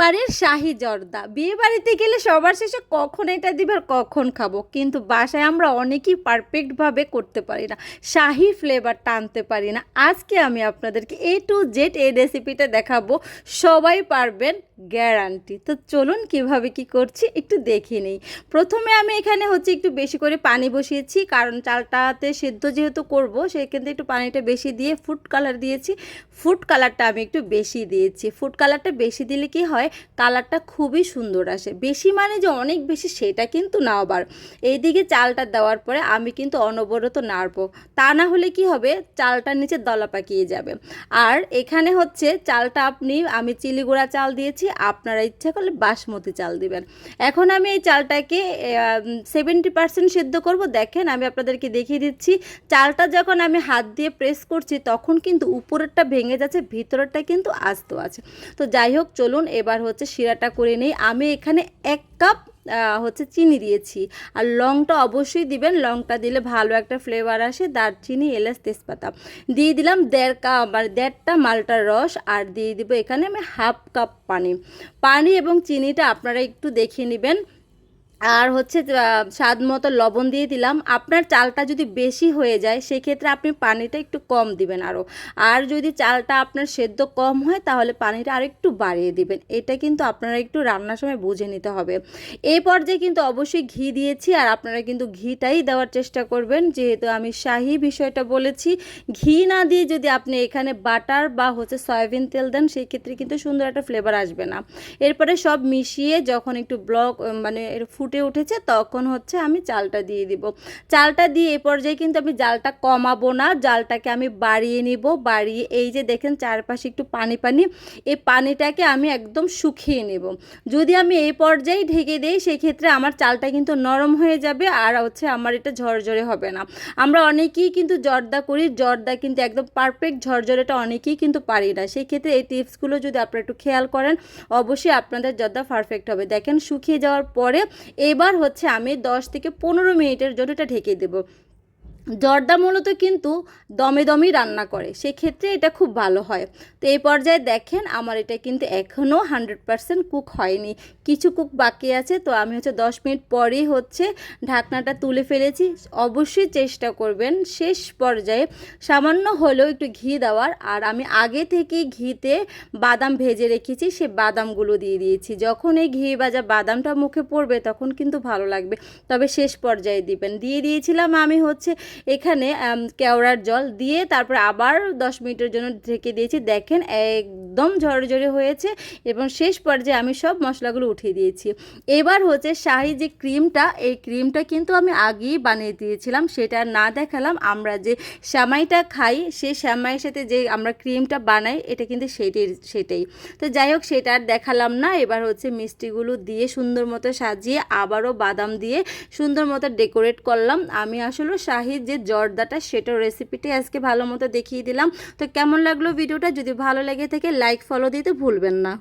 বাড়ির শাহি জর্দা। বিয়ে বাড়িতে গেলে সবার শেষে কখন এটা দিবে আর কখন খাব? কিন্তু বাসায় আমরা অনেকেই পারফেক্টভাবে করতে পারি না। শাহি ফ্লেভার টানতে পারি না। আজকে আমি আপনাদেরকে এ টু জেড এই রেসিপিটা দেখাবো। সবাই পারবেন গ্যারান্টি তো চলুন কীভাবে কি করছি একটু দেখে নিই। প্রথমে আমি এখানে হচ্ছে একটু বেশি করে পানি বসিয়েছি। কারণ চালটাতে সেদ্ধ যেহেতু করব সেক্ষেত্রে একটু পানিটা বেশি দিয়ে ফুড কালার দিয়েছি। ফুড কালারটা আমি একটু বেশি দিয়েছি। ফুড কালারটা বেশি দিলে হয়? কালারটা খুবই সুন্দর আসে। বেশি মানে যে অনেক বেশি সেটা কিন্তু না আবার। এইদিকে চালটা দেওয়ার পরে আমি কিন্তু অনবরত নাড়বো। তা না হলে কি হবে? চালটার নিচে দলা পাকিয়ে যাবে। আর এখানে হচ্ছে চালটা আপনি, আমি চিলি গুঁড়া চাল দিয়েছি, আপনারা ইচ্ছা করলে বাসমতি চাল দিবেন। এখন আমি এই চালটাকে সেভেন্টি পার্সেন্ট সিদ্ধ করব। দেখেন আমি আপনাদেরকে দেখিয়ে দিচ্ছি। চালটা যখন আমি হাত দিয়ে প্রেস করছি, তখন কিন্তু উপরেরটা ভেঙে যাচ্ছে, ভিতরেরটা কিন্তু আস্ত আছে। তো যাই হোক, চলুন এবার হচ্ছে শিরাটা করে নেই। আমি এখানে এক কাপ হচ্ছে চিনি দিয়েছি। আর লংটা অবশ্যই দিবেন। লংটা দিলে ভালো একটা ফ্লেভার আসে। দারচিনি, এলাচ, তেজপাতা। দিয়ে দিলাম দেড় কাপ মানে দেড়টা মালটার রস। আর দিয়ে দিব এখানে আমি হাফ কাপ পানি। পানি এবং চিনিটা আপনারা একটু দেখে নেবেন। আর হচ্ছে স্বাদ মতো লবণ দিয়ে দিলাম। আপনার চালটা যদি বেশি হয়ে যায়, সেক্ষেত্রে আপনি পানিটা একটু কম দিবেন আরও আর যদি চালটা আপনার সেদ্ধ কম হয়, তাহলে পানিটা আর একটু বাড়িয়ে দিবেন। এটা কিন্তু আপনারা একটু রান্নার সময় বুঝে নিতে হবে। এই পর্যায়ে কিন্তু অবশ্যই ঘি দিয়েছি, আর আপনারা কিন্তু ঘিটাই দেওয়ার চেষ্টা করবেন। যেহেতু আমি শাহি বিষয়টা বলেছি, ঘি না দিয়ে যদি আপনি এখানে বাটার বা হচ্ছে সয়াবিন তেল দেন সেই ক্ষেত্রে কিন্তু সুন্দর একটা ফ্লেভার আসবে না। এরপরে সব মিশিয়ে যখন একটু ব্লক মানে ফুড ফুটে উঠেছে, তখন হচ্ছে আমি চালটা দিয়ে দিব। চালটা দিয়ে এ পর্যায়ে কিন্তু আমি জালটা কমাবো না, জালটাকে আমি বাড়িয়ে নিব। বাড়িয়ে এই যে দেখেন চারপাশে একটু পানি পানি, এই পানিটাকে আমি একদম শুকিয়ে নেব। যদি আমি এই পর্যায়ে ঢেকে দিই, সেক্ষেত্রে আমার চালটা কিন্তু নরম হয়ে যাবে আর হচ্ছে আমার এটা ঝরঝরে হবে না। আমরা অনেকেই কিন্তু জর্দা করি, জর্দা কিন্তু একদম পারফেক্ট ঝরঝরেটা অনেকেই কিন্তু পারি না। সেই ক্ষেত্রে এই টিপসগুলো যদি আপনারা একটু খেয়াল করেন, অবশ্যই আপনাদের জর্দা পারফেক্ট হবে। দেখেন শুকিয়ে যাওয়ার পরে এবার হচ্ছে আমি দশ থেকে পনেরো মিনিটের জন্য এটা ঢেকে দেবো। জর্দা মূলত কিন্তু দমে দমেই রান্না করে। সেক্ষেত্রে এটা খুব ভালো হয়। তো এই পর্যায়ে দেখেন, আমার এটা কিন্তু এখনও হান্ড্রেড পারসেন্ট কুক হয়নি। কিছু কুক বাকি আছে, তো আমি হচ্ছে দশ মিনিট পরেই হচ্ছে ঢাকনাটা তুলে ফেলেছি। অবশ্যই চেষ্টা করবেন শেষ পর্যায়ে সামান্য হলেও একটু ঘি দেওয়ার। আর আমি আগে থেকেই ঘিতে বাদাম ভেজে রেখেছি, সে বাদামগুলো দিয়ে দিয়েছি। যখন এই ঘি ভাজা বাদামটা মুখে পড়বে তখন কিন্তু ভালো লাগবে। তবে শেষ পর্যায়ে দিবেন। দিয়ে দিয়েছিলাম আমি হচ্ছে এখানে কেওড়ার জল দিয়ে তারপর আবার দশ মিনিটের জন্য ঢেকে দিয়েছি। দেখেন একদম ঝরঝরে হয়েছে এবং শেষ পর্যায়ে আমি সব মশলাগুলো উঠিয়ে দিয়েছি। এবার হচ্ছে শাহি যে ক্রিমটা, এই ক্রিমটা কিন্তু আমি আগেই বানিয়ে দিয়েছিলাম, সেটা না দেখালাম। আমরা যে শ্যামাইটা খাই, সেই শ্যামাইয়ের সাথে যে আমরা ক্রিমটা বানাই, এটা কিন্তু সেটাই সেটাই। তো যাই হোক, সেটা আর দেখালাম না। এবার হচ্ছে মিষ্টিগুলো দিয়ে সুন্দর মতো সাজিয়ে আবারও বাদাম দিয়ে সুন্দর মতো ডেকোরেট করলাম। আমি আসলে শাহির যে জর্দাটা, সেটার রেসিপিটি আজকে ভালো মতো দেখিয়ে দিলাম। তো কেমন লাগল ভিডিওটা? যদি ভালো লেগে থাকে লাইক ফলো দিতে ভুলবেন না।